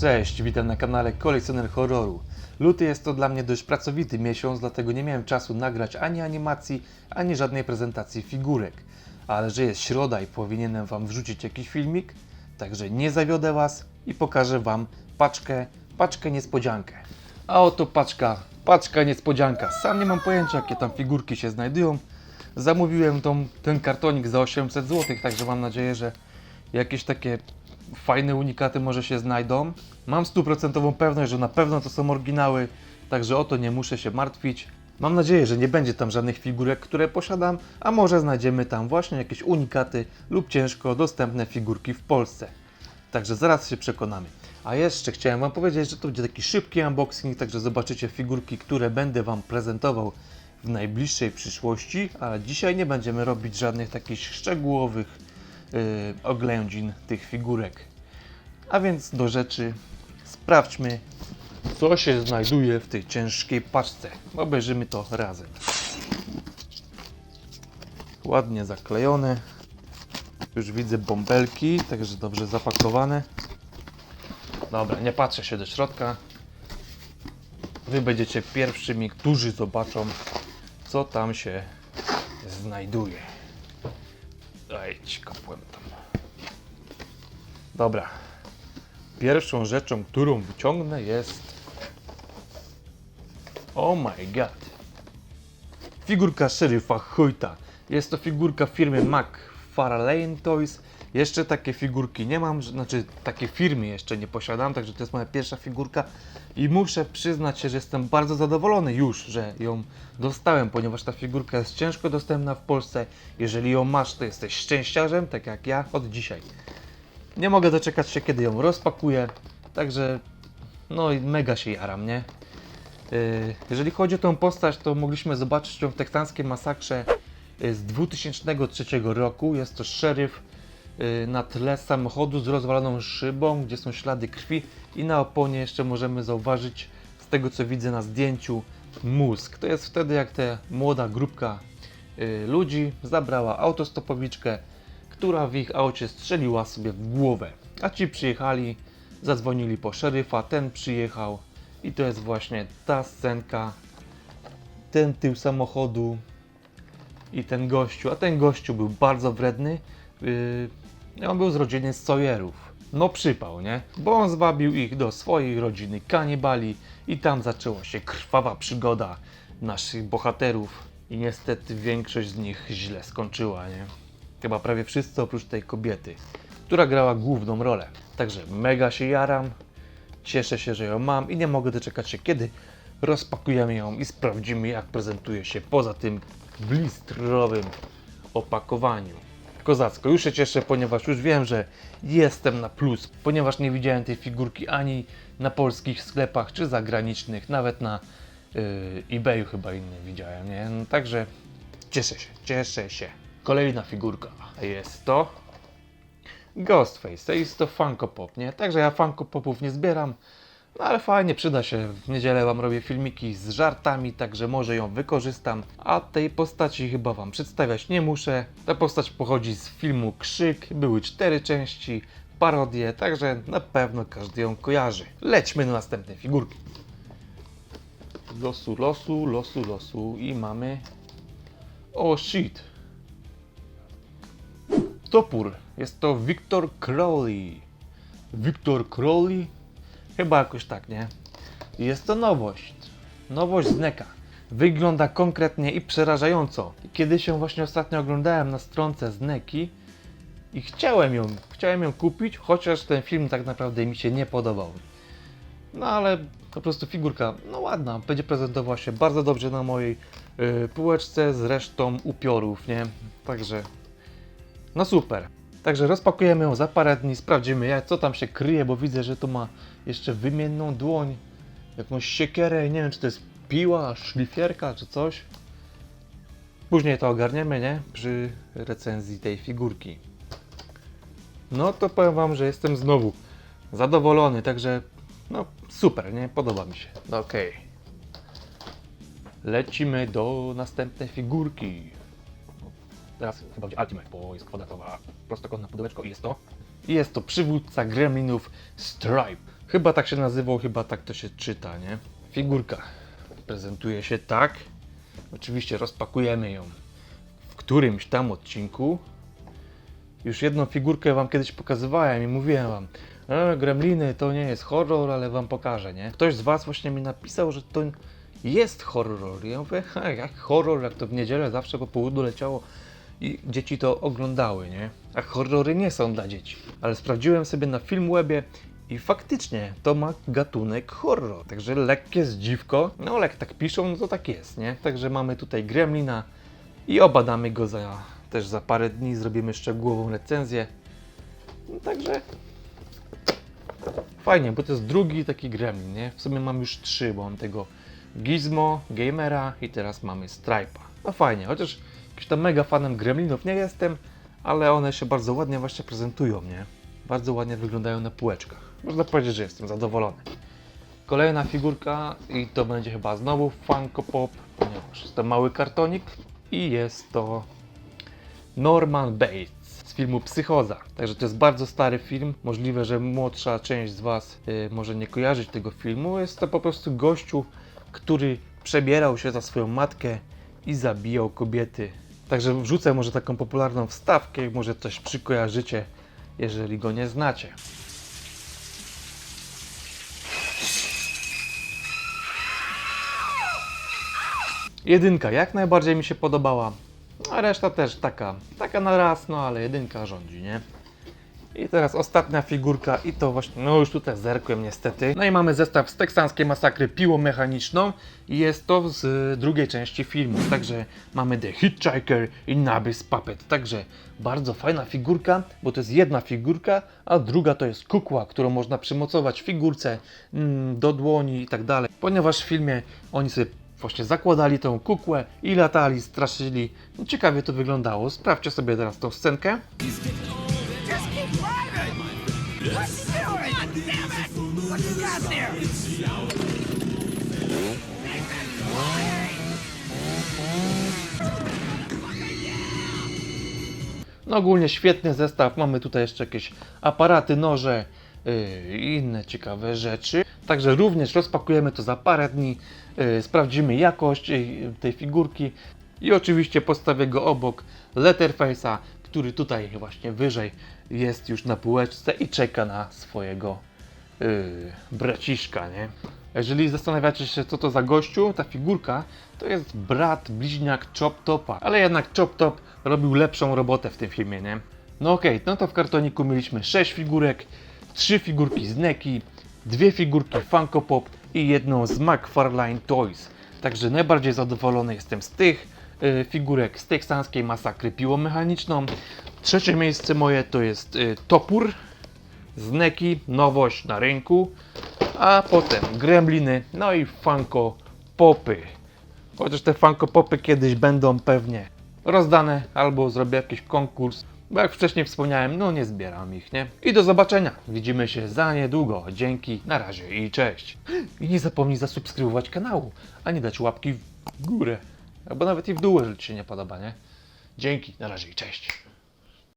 Cześć, witam na kanale Kolekcjoner Horroru. Luty jest to dla mnie dość pracowity miesiąc, dlatego nie miałem czasu nagrać ani animacji, ani żadnej prezentacji figurek. Ale że jest środa i powinienem Wam wrzucić jakiś filmik, także nie zawiodę Was i pokażę Wam paczkę, paczkę niespodziankę. A oto paczka, paczka niespodzianka. Sam nie mam pojęcia jakie tam figurki się znajdują. Zamówiłem tą, ten kartonik za 800 zł, także mam nadzieję, że jakieś takie fajne unikaty może się znajdą. Mam stuprocentową pewność, że na pewno to są oryginały, także o to nie muszę się martwić. Mam nadzieję, że nie będzie tam żadnych figurek, które posiadam, a może znajdziemy tam właśnie jakieś unikaty lub ciężko dostępne figurki w Polsce. Także zaraz się przekonamy. A jeszcze chciałem Wam powiedzieć, że to będzie taki szybki unboxing, także zobaczycie figurki, które będę Wam prezentował w najbliższej przyszłości, ale dzisiaj nie będziemy robić żadnych takich szczegółowych oględzin tych figurek. A więc do rzeczy, sprawdźmy, co się znajduje w tej ciężkiej paczce. Obejrzymy to razem. Ładnie zaklejone. Już widzę bąbelki, także dobrze zapakowane. Dobra, nie patrzę się do środka. Wy będziecie pierwszymi, którzy zobaczą, co tam się znajduje. Dajcie kapłem tam. Dobra. Pierwszą rzeczą, którą wyciągnę jest... Oh my god. Figurka szeryfa Hojta. Jest to figurka firmy McFarlane Toys. Jeszcze takie figurki nie mam, znaczy takie firmy jeszcze nie posiadam, także to jest moja pierwsza figurka i muszę przyznać się, że jestem bardzo zadowolony już, że ją dostałem, ponieważ ta figurka jest ciężko dostępna w Polsce. Jeżeli ją masz, to jesteś szczęściarzem, tak jak ja od dzisiaj. Nie mogę doczekać się, kiedy ją rozpakuję, także no i mega się jaram, nie? Yy, Jeżeli chodzi o tą postać, to mogliśmy zobaczyć ją w teksańskiej masakrze yy, z 2003 roku. Jest to szeryf na tle samochodu z rozwaloną szybą, gdzie są ślady krwi i na oponie jeszcze możemy zauważyć, z tego co widzę na zdjęciu, mózg. To jest wtedy, jak ta młoda grupka yy, ludzi zabrała autostopowiczkę, która w ich aucie strzeliła sobie w głowę. A ci przyjechali, zadzwonili po szeryfa, ten przyjechał i to jest właśnie ta scenka, ten tył samochodu i ten gościu. A ten gościu był bardzo wredny. Yy, on był z rodziny Sawyerów. No przypał, nie? Bo on zwabił ich do swojej rodziny kanibali i tam zaczęła się krwawa przygoda naszych bohaterów i niestety większość z nich źle skończyła, nie? Chyba prawie wszyscy oprócz tej kobiety, która grała główną rolę. Także mega się jaram, Cieszę się, że ją mam i nie mogę doczekać się, kiedy rozpakujemy ją i sprawdzimy, jak prezentuje się poza tym blistrowym opakowaniu. Kozacko, już się cieszę, ponieważ już wiem, że jestem na plus, ponieważ nie widziałem tej figurki ani na polskich sklepach czy zagranicznych, nawet na yy, eBayu chyba innym widziałem, nie? No, także cieszę się, cieszę się. Kolejna figurka jest to Ghostface, jest to Funko Pop, nie? Także ja Funko Popów nie zbieram, no ale fajnie, przyda się. W niedzielę Wam robię filmiki z żartami, także może ją wykorzystam. A tej postaci chyba Wam przedstawiać nie muszę. Ta postać pochodzi z filmu Krzyk, były cztery części, parodie, także na pewno każdy ją kojarzy. Lećmy do następnej figurki. Losu, losu, losu, losu i mamy... O shit, Topór. Jest to Victor Crowley. Victor Crowley? Chyba jakoś tak, nie? Jest to nowość. Nowość z NECA. Wygląda konkretnie i przerażająco. Kiedyś się właśnie ostatnio oglądałem na stronce z NECI i chciałem ją, chciałem ją kupić, chociaż ten film tak naprawdę mi się nie podobał. No ale po prostu figurka, no ładna, będzie prezentowała się bardzo dobrze na mojej yy, półeczce z resztą upiorów, nie? Także no super. Także rozpakujemy ją za parę dni, sprawdzimy jak, co tam się kryje, bo widzę, że to ma jeszcze wymienną dłoń, jakąś siekierę, nie wiem czy to jest piła, szlifierka czy coś. Później to ogarniemy, nie? Przy recenzji tej figurki. No to powiem Wam, że jestem znowu zadowolony, także no super, nie? Podoba mi się. No okej. Lecimy do następnej figurki. Teraz chyba będzie Ultimate, bo jest kwadratowa prostokątna pudełeczko i jest to I jest to przywódca gremlinów Stripe. Chyba tak się nazywał, chyba tak to się czyta, nie? Figurka prezentuje się tak. Oczywiście rozpakujemy ją w którymś tam odcinku. Już jedną figurkę wam kiedyś pokazywałem i mówiłem wam, e, gremliny to nie jest horror, ale wam pokażę, nie? Ktoś z was właśnie mi napisał, że to jest horror. I ja mówię, jak horror, jak to w niedzielę zawsze po południu leciało i dzieci to oglądały, nie? A horrory nie są dla dzieci. Ale sprawdziłem sobie na Filmwebie i faktycznie to ma gatunek horror. Także lekkie zdziwko, no ale jak tak piszą, no to tak jest, nie? Także mamy tutaj Gremlina i obadamy go za, też za parę dni, zrobimy szczegółową recenzję. No, także fajnie, bo to jest drugi taki Gremlin, nie? W sumie mam już trzy, bo mam tego Gizmo, Gamera i teraz mamy Stripe'a. No fajnie, chociaż jakiś tam mega fanem Gremlinów nie jestem, ale one się bardzo ładnie właśnie prezentują, nie? Bardzo ładnie wyglądają na półeczkach. Można powiedzieć, że jestem zadowolony. Kolejna figurka i to będzie chyba znowu Funko Pop, ponieważ jest to mały kartonik i jest to Norman Bates z filmu Psychoza. Także to jest bardzo stary film. Możliwe, że młodsza część z Was y, może nie kojarzyć tego filmu. Jest to po prostu gościu, który przebierał się za swoją matkę i zabijał kobiety. Także wrzucę może taką popularną wstawkę, może coś przykojarzycie, jeżeli go nie znacie. Jedynka jak najbardziej mi się podobała, a reszta też taka, taka na raz, no ale jedynka rządzi, nie? I teraz ostatnia figurka i to właśnie, no już tutaj zerkłem niestety. No i mamy zestaw z teksańskiej masakry piłą mechaniczną i jest to z drugiej części filmu. Także mamy The Hitchhiker i Nabis Puppet. Także bardzo fajna figurka, bo to jest jedna figurka, a druga to jest kukła, którą można przymocować figurce mm, do dłoni i tak dalej. Ponieważ w filmie oni sobie właśnie zakładali tą kukłę i latali, straszyli. No, ciekawie to wyglądało. Sprawdźcie sobie teraz tą scenkę. What's he doing? God damn it! What you got there? No ogólnie świetny zestaw. Mamy tutaj jeszcze jakieś aparaty, noże yy, i inne ciekawe rzeczy. Także również rozpakujemy to za parę dni. Yy, sprawdzimy jakość yy, tej figurki i oczywiście postawię go obok Letterface'a, który tutaj właśnie wyżej jest już na półeczce i czeka na swojego yy, braciszka, nie? Jeżeli zastanawiacie się, co to za gościu, ta figurka, to jest brat, bliźniak Chop Topa. Ale jednak Chop Top robił lepszą robotę w tym filmie, nie? No okej, no to w kartoniku mieliśmy 6 figurek, 3 figurki z Neki, dwie figurki Funko Pop i jedną z McFarlane Toys. Także najbardziej zadowolony jestem z tych figurek z teksańskiej masakry piłą mechaniczną. Trzecie miejsce moje to jest y, topór z Neki, nowość na rynku, a potem gremliny, no i Funko Popy. Chociaż te Funko Popy kiedyś będą pewnie rozdane albo zrobię jakiś konkurs, bo jak wcześniej wspomniałem, no nie zbieram ich, nie? I do zobaczenia. Widzimy się za niedługo. Dzięki, na razie i cześć. I nie zapomnij zasubskrybować kanału, a nie dać łapki w górę, albo nawet i w dół, jeżeli Ci się nie podoba, nie? Dzięki, na razie i cześć.